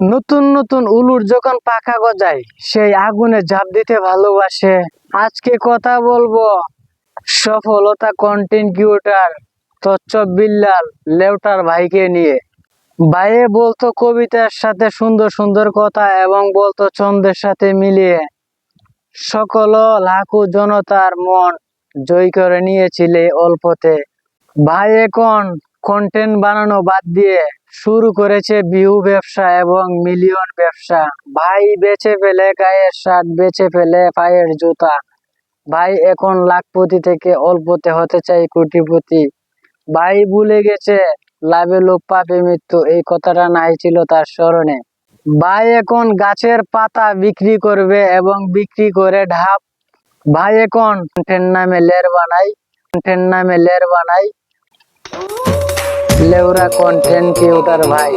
নতুন নতুন উলুর যখন পাকা গজায়, সেই আগুনে ঝাঁপ দিতে ভালোবাসে। আজকে কথা বলব সফলতা কন্টেন্ট তচ্চ বিল্লাল লেউটার ভাইকে নিয়ে। ভাইয়ে বলতো কবিতার সাথে সুন্দর সুন্দর কথা এবং বলতো ছন্দের সাথে মিলিয়ে। সকল লাখো জনতার মন জয় করে নিয়েছিলে অল্পতে। ভাই এখন কন্টেন্ট বানানো বাদ দিয়ে শুরু করেছে বিহু ব্যবসা এবং মিলিয়ন ব্যবসা। ভাই বেছে ফেলে, গায়ের শার্ট বেছে ফেলে, পায়ের জুতা। ভাই এখন লাখপতি থেকে অল্পতে হতে চাই কোটিপতি। ভাই ভুলে গেছে, লাভে লোভ পাপে মৃত্যু। এই কথাটা নাই ছিল তার স্মরণে। ভাই এখন গাছের পাতা বিক্রি করবে এবং বিক্রি করে ঢাপ। ভাই এখন কন্টেন্ট নামে লের বানাই কন্টেন্ট নামে লের বানাই লেউরা কন্টেন্ট ক্রিয়েটার ভাই